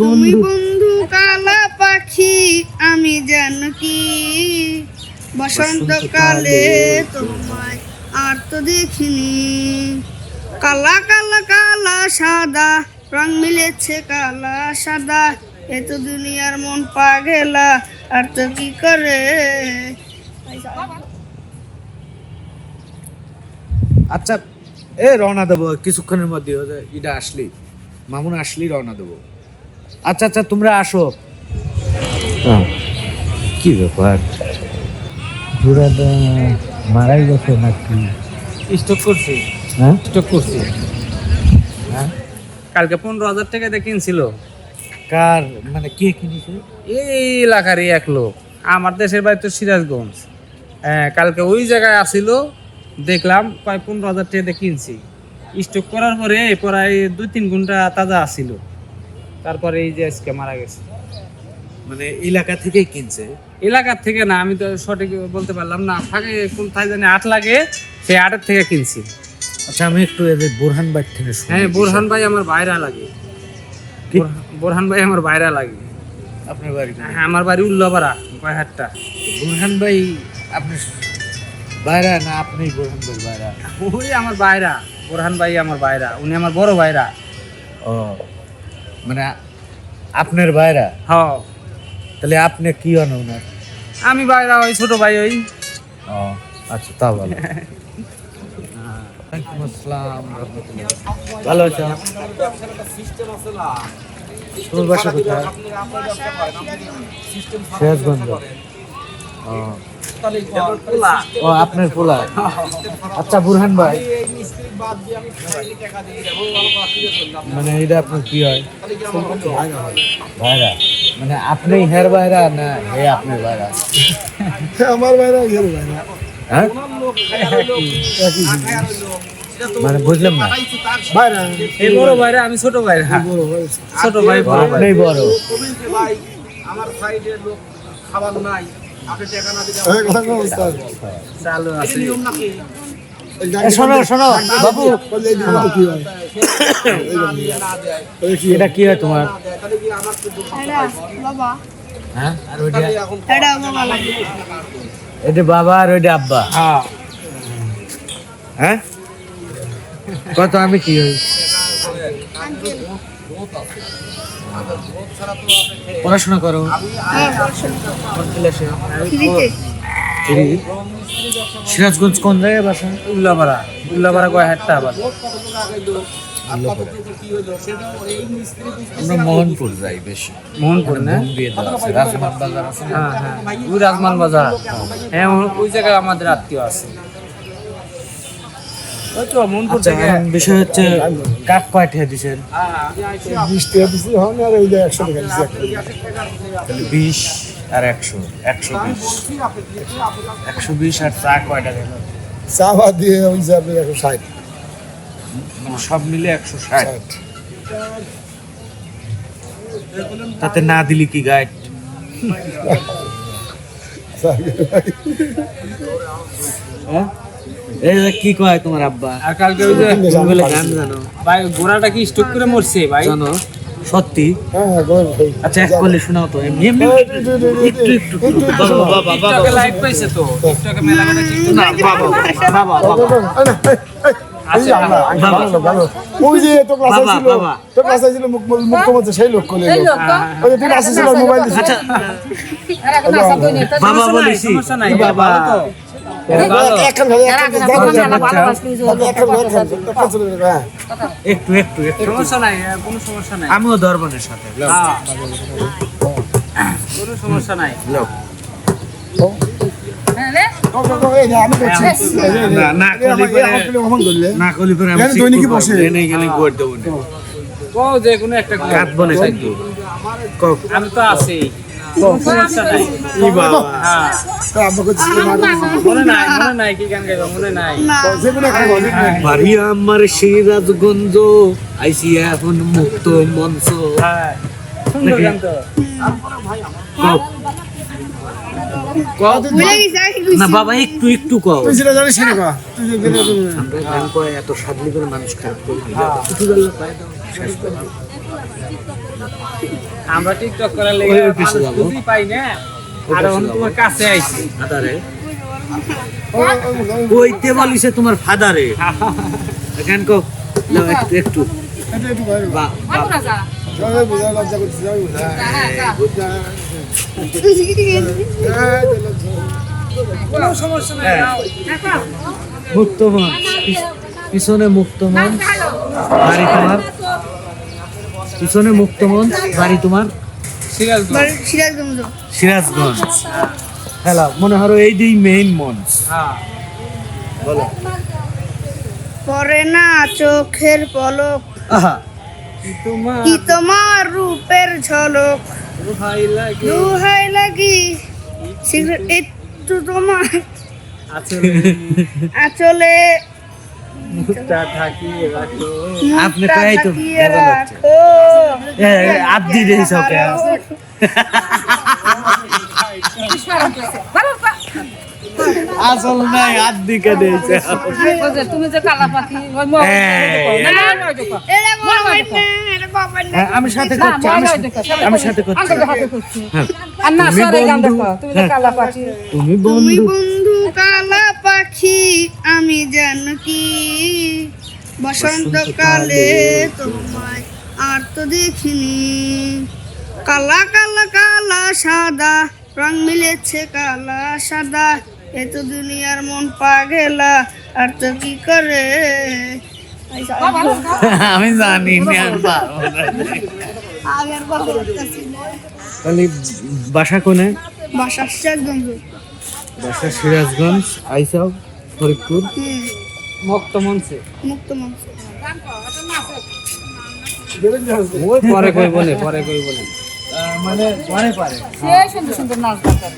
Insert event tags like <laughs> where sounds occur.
তুমি বন্ধু বন্ধু কালা পাখি আমি জানকি বসন্তকালে তোমায় আর তো দেখিনি। কালা কালা কালা সাদা রং মিলেছে কালা সাদা। এত দুনিয়ার মন পাগেলা আর তো কি করে? আচ্ছা এ রওনা দেবো কিছুক্ষণের মধ্যে ইটা আসলি মামুন আসলি রওনা দেবো। আচ্ছা আচ্ছা তোমরা আসো। কি ব্যাপার? ঘোড়াটা মারাই গেছে নাকি? স্টক করছি। হ্যাঁ? স্টক করছি। হ্যাঁ? কালকে পনেরো হাজার টাকা দিয়ে কিনছিল। কার? মানে কে কিনেছে? এই এলাকারই এক লোক। আমার দেশের বাড়ি তো সিরাজগঞ্জ। হ্যাঁ কালকে ওই জায়গায় আসিল। দেখলাম প্রায় পনেরো হাজার টাকা দিয়ে কিনছি। স্টক করার পরে প্রায় দুই তিন ঘণ্টা তাজা আসিল। তারপরে এই যে আজকে মারা গেছে। মানে এলাকা থেকেই কিনছে? এলাকার থেকে না আমি তো সঠিক বলতে পারলাম না। ফাঁকে কোন থাই জানি আট লাগে সেই আটের থেকে কিনছি। আচ্ছা আমি একটু এদের বোরহান বাড়ি থেকে হ্যাঁ বোরহান ভাই আমার বাইরা লাগে। বোরহান- ভাই আমার বাইরা লাগে। আপনার বাড়ি হ্যাঁ আমার বাড়ি উল্লাপাড়া কয়হাটটা বোরহান ভাই আপনি বাইরা না আপনি বোরহান ভাই বাইরা? ওই আমার বাইরা বোরহান ভাই আমার বাইরা উনি আমার বড় বাইরা। ও মানে আপনার ভাইরা? হ্যাঁ। তাহলে আপনি কি হন ওনার? আমি ভাইরা ওই ছোট ভাই ওই। ও আচ্ছা তা ভালো। <laughs> ভালো আছো তোমার বাসা কোথায়? সিরাজগঞ্জ। ও ও আপনার পোলা। আচ্ছা বুরহান ভাই। মানে এটা আপনার কি হয়? ভাইরা। মানে আপনি হের ভাইরা না হে আপনার ভাইরা? আমার বাইরে গেল বাইরে হ্যাঁ? মানে বুঝলাম না। বাইরে এই বড় বাইরা আমি ছোট বাইরা বড় হয়েছে ছোট ভাই বড় ভাই। আপনি বড়। এই কথা কোন উস্তাদ চালু আছে এ, শোনো শোনো বাবু। হয়? এটা কি হয় তোমার? এটা বাবা। হ্যাঁ? আর ওইটা আব্বা। হ্যাঁ। হ্যাঁ? কত আমি কি হই? পড়াশোনা করো? হ্যাঁ সিরাজগঞ্জ কোন জায়গায় বাসা? উল্লাপাড়া। উল্লাপাড়া কয় হাটটা আবার? আমরা মোহনপুর যাই বেশি। মোহনপুর না? রাজমান বাজার আছে হ্যাঁ হ্যাঁ। ওই রাজমান বাজার। হ্যাঁ ওই জায়গায় আমাদের আত্মীয় আছে ওই তো মোহনপুর আচ্ছা থেকে এখন বিষয় হচ্ছে কাক পাঠিয়ে দিছেন। বিশ আর ওই যে একশো একশো একশো বিশ। একশো বিশ আর চা কয়টা দিয়ে ওই যে আপনি একশো ষাট। মানে সব মিলে একশো ষাট। তাতে না দিলি কি গাইড হ্যাঁ? কি কয় তোমার আব্বা আর কালকে ওই যে গান জানো ভাই ঘোড়াটা কি স্টক করে মরছে ভাই জানো সত্যি হ্যাঁ হ্যাঁ আচ্ছা এক শোনাও তো এমনি এমনি একটু একটু বাবা বাবা বাবা লাইভ পাইছে তো টিকটকে মেলা মেলা না বাবা বাবা বাবা আচ্ছা ওই যে তো ক্লাসে ছিল তো ক্লাসে ছিল মুখ সেই লোক করলে ওই তুই ক্লাসে ছিল মোবাইল আচ্ছা বলেছি বাবা হ্যাঁ একটু একটু সমস্যা নাই কোনো সমস্যা নাই। আমিও সাথে। হ্যাঁ। কোনো সমস্যা নাই। লোক আমি করছি না না কলি করে অমন করলে। না কলি করে আমি এখানে দৈনিকই বসে। এনে গেলে গোট দেবো না। ও যে কোনো একটা করে। কাট বলে থাকব আমি তো আছি। হ্যাঁ বাড়ি আমার সিরাজগঞ্জ আইসি এখন মুক্ত মঞ্চ হ্যাঁ না বাবা একটু একটু কও তুই যেটা জানিস সেটা কর তুই যে যেটা জানিস। আমরা গান করে এত সাদলি করে মানুষ খারাপ করি শেষ করে। আমরা টিকটক করার লেগে যাব। পাই না। আর তোমার কাছে আইছি। ফাদারে কইতে বলিছে তোমার ফাদারে। এখান কো। নাও, একটু। একটু কোনো হ্যাঁ। নাও। মুক্ত মঞ্চ পিছ- পিছনে মুক্তমান। মঞ্চ বাড়ি তোমার? পিছনে মুক্ত মঞ্চ বাড়ি তোমার? সিরাজগঞ্জ। সিরাজগঞ্জ। সিরাজগঞ্জ। হ্যালো মনে হলো এই দিই মেইন মঞ্চ। হ্যাঁ। বলো। পরে না চোখের পলক আহা। কি তোমার? রূপের ঝলক? দুহাই লাগি। সিগারেট একটু তোমার আচলে মুখটা ঢাকিয়ে রাখো। আপনি তো ঢাকিয়ে রাখো। আব্দি দেই সকে আসল নাই কে দেইছে তুমি যে কালা পাখি ওই। হ্যাঁ, আমি সাথে করছি আমি সাথে- করছি। হ্যাঁ। আর না সরে গান বন্ধু। দেখো তুমি কালা পাখি। তুমি বন্ধু কালা পাখি আমি জানকি বসন্তকালে তোমায় আর তো দেখিনি। কালা কালা কালা সাদা রং মিলেছে কালা সাদা। এত দুনিয়ার মন পাগেলা আর তো কি করে? আমি জানি বাসা কোনে? বাসা বাসা সিরাজগঞ্জ আইসাব ফরিদপুর। মুক্ত মঞ্চে। মুক্ত মঞ্চে। পরে কই বলে পরে কই বলে মানে পরে পারে। সে সুন্দর সুন্দর নাচ করে।